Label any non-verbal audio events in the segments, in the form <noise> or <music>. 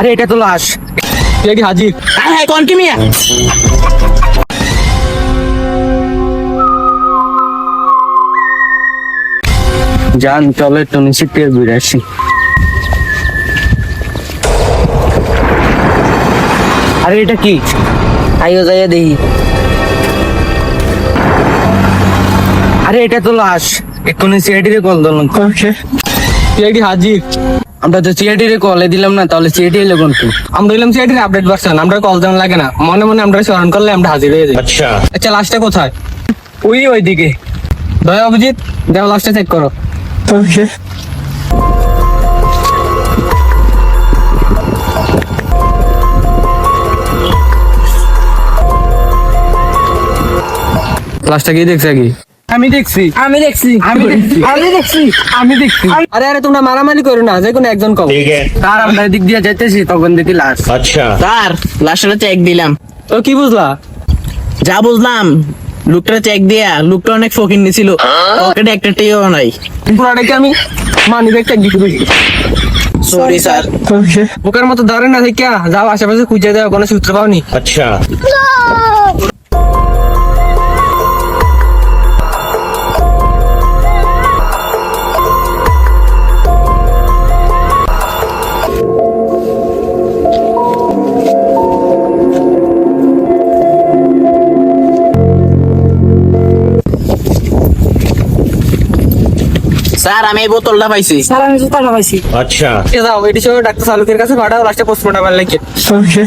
আরে এটা তো লাশ। তুই কি হাজির? হ্যাঁ কোন কি মিয়া। যান চলে তো ঘুরে আসি। আরে এটা কি? আইও যাইয়া দেখি। আরে এটা তো লাশ। এক্ষুনি সিআইডি রে কল দিলাম হাজির। আমরা তো সিআইটি রে কলে দিলাম না তাহলে সিআইটি এলো কোন আমরা দিলাম সিআইটি রে আপডেট ভার্সন আমরা কল দেন লাগে না। মনে মনে আমরা স্মরণ করলে আমরা হাজির হয়ে যাই। আচ্ছা। আচ্ছা লাস্টটা কোথায়? ওই ওই দিকে দয়া অভিজিৎ দেও লাস্টটা চেক করো। ওকে লাস্টটা কি দেখছে কি? আমি দেখছি। আমি দেখছি। আমি দেখছি। আমি দেখছি। আমি দেখছি। আরে আরে তোমরা মারামারি করো না যে কোনো একজন কম তার আমরা দিক দিয়ে যাইতেছি তখন দেখি লাশ। আচ্ছা। তার লাশটা চেক দিলাম। ও কি বুঝলা? যা বুঝলাম লুকটা চেক দিয়া লুকটা অনেক ফকিন নিছিল। পকেটে একটা টিও নাই। পুরাটা কি আমি? মানি দেখতে গিয়ে দিছি সরি স্যার। ওকার মতো দাঁড়ে না থেকে যাও আশেপাশে খুঁজে দেওয়া কোনো সূত্র পাওনি। আচ্ছা। স্যার আমি এই পাইছি। স্যার আমি পাইছি। আচ্ছা। এটি ডাক্তার সালুকের কাছে পাঠাও লাস্টে ওকে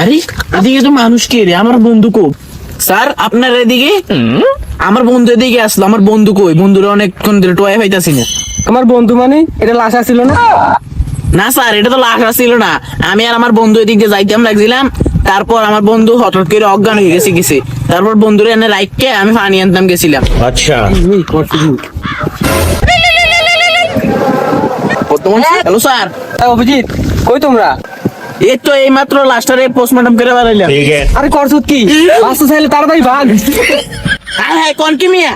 আরে এদিকে তো মানুষ কে রে? আমার বন্ধু কো? স্যার আপনার এদিকে? আমার বন্ধু এদিকে আসলো আমার বন্ধু কই? বন্ধুরা অনেকক্ষণ ধরে টোয়াই পাইতাছি না। আমার বন্ধু মানে? এটা লাশা ছিল না? না স্যার এটা তো লাশ ছিল না। আমি আর আমার বন্ধু এদিক দিয়ে যাইতাম লাগছিলাম। তারপর আমার বন্ধু হঠাৎ করে অজ্ঞান হয়ে গেছে গেছে। তারপর বন্ধুরে এনে রাইখকে আমি পানি আনতাম গেছিলাম। আচ্ছা। হ্যাঁ? Hello sir. হ্যাঁ, অভিজিৎ কই তোমরা? এ তো এই মাত্র লাস্টারে পোস্টমর্টম করে বেড়াইলাম। আরে করছ কি? <laughs> আসতে চাইলে তাড়াতাড়ি ভাগ। হ্যাঁ হ্যাঁ কন কি মিয়া?